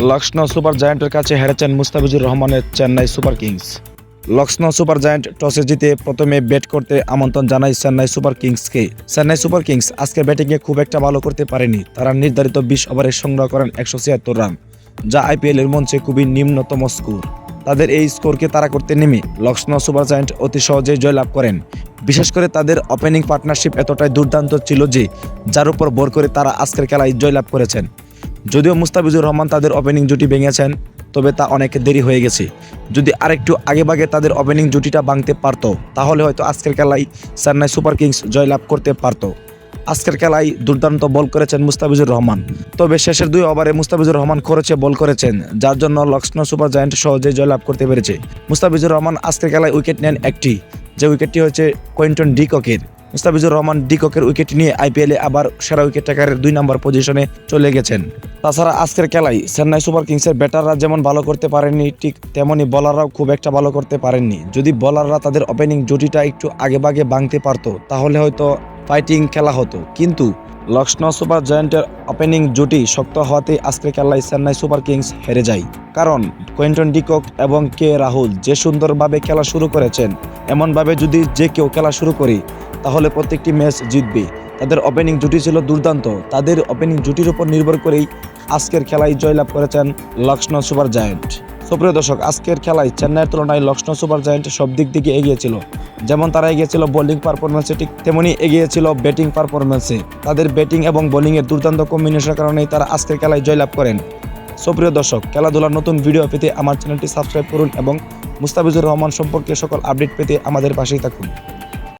Lucknow super জায়ান্টের কাছে হেরেছেন মুস্তাফিজুর রহমানের Chennai Super Kings. Lucknow Super Giant টসে জিতে প্রথমে ব্যাট করতে আমন্ত্রণ জানায় চেন্নাই সুপার কিংসকে। চেন্নাই সুপার কিংস আজকে ব্যাটিংয়ে খুব একটা ভালো করতে পারেনি। তারা নির্ধারিত বিশ ওভারে সংগ্রহ করেন একশো ছিয়াত্তর রান, যা আইপিএল এর মঞ্চে খুবই নিম্নতম স্কোর। তাদের এই স্কোরকে তারা করতে নেমে লক্ষ্ণৌ সুপার জায়ান্ট অতি সহজেই জয়লাভ করেন। বিশেষ করে তাদের ওপেনিং পার্টনারশিপ এতটাই দুর্দান্ত ছিল যে, যার উপর ভর করে তারা আজকের খেলায় জয়লাভ করেছেন। যদিও মুস্তাফিজুর রহমান তাদের ওপেনিং জুটি ভেঙেছেন, তবে তা অনেক দেরি হয়ে গেছে। যদি আরেকটু আগেভাগে তাদের ওপেনিং জুটিটা ভাঙতে পারতো, তাহলে হয়তো আজকের খেলায় চেন্নাই সুপার কিংস জয়লাভ করতে পারতো। আজকের খেলায় দুর্দান্ত বল করেছেন মুস্তাফিজুর রহমান। তবে শেষের দুই ওভারে মুস্তাফিজুর রহমান খরচে বল করেছেন, যার জন্য লক্ষ্ণৌ সুপার জায়ান্ট সহজে জয়লাভ করতে পেরেছে। মুস্তাফিজুর রহমান আজকের খেলায় উইকেট নেন একটি, যে উইকেটটি হচ্ছে কোয়েন্টন ডিককের। মুস্তাফিজুর রহমান ডিককের উইকেট নিয়ে আইপিএলে আবার সেরা উইকেট টেকারের দুই নম্বর পজিশনে চলে গেছেন। তাছাড়া আজকের খেলায় চেন্নাই সুপার কিংসের ব্যাটাররা যেমন ভালো করতে পারেননি, ঠিক তেমনই বলাররাও খুব একটা ভালো করতে পারেননি। যদি বলাররা তাদের ওপেনিং জুটিটা একটু আগেভাগে ভাঙতে পারতো, তাহলে হয়তো ফাইটিং খেলা হতো। কিন্তু লক্ষ্ণৌ সুপার জায়ান্টের ওপেনিং জুটি শক্ত হওয়াতেই আজকের খেলায় চেন্নাই সুপার কিংস হেরে যায়। কারণ কোয়েন্টন ডিকক এবং কে রাহুল যে সুন্দরভাবে খেলা শুরু করেছেন, এমনভাবে যদি যে কেউ খেলা শুরু করে তাহলে প্রত্যেকটি ম্যাচ জিতবে। তাদের ওপেনিং জুটি ছিল দুর্দান্ত। তাদের ওপেনিং জুটির উপর নির্ভর করেই আজকের খেলায় জয়লাভ করেছেন লক্ষ্ণৌ সুপার জায়েন্ট। সুপ্রিয় দর্শক, আজকের খেলায় চেন্নাইয়ের তুলনায় লক্ষ্ণৌ সুপার জায়ান্ট সব দিক দিকে এগিয়েছিল যেমন তারা এগিয়েছিল বোলিং পারফরমেন্সে ঠিক তেমনি এগিয়েছিল ব্যাটিং পারফরমেন্সে তাদের ব্যাটিং এবং বোলিংয়ের দুর্দান্ত কম্বিনেশনের কারণেই তারা আজকের খেলায় জয়লাভ করেন। সুপ্রিয় দর্শক, খেলাধুলার নতুন ভিডিও পেতে আমার চ্যানেলটি সাবস্ক্রাইব করুন এবং মুস্তাফিজুর রহমান সম্পর্কে সকল আপডেট পেতে আমাদের পাশেই থাকুন।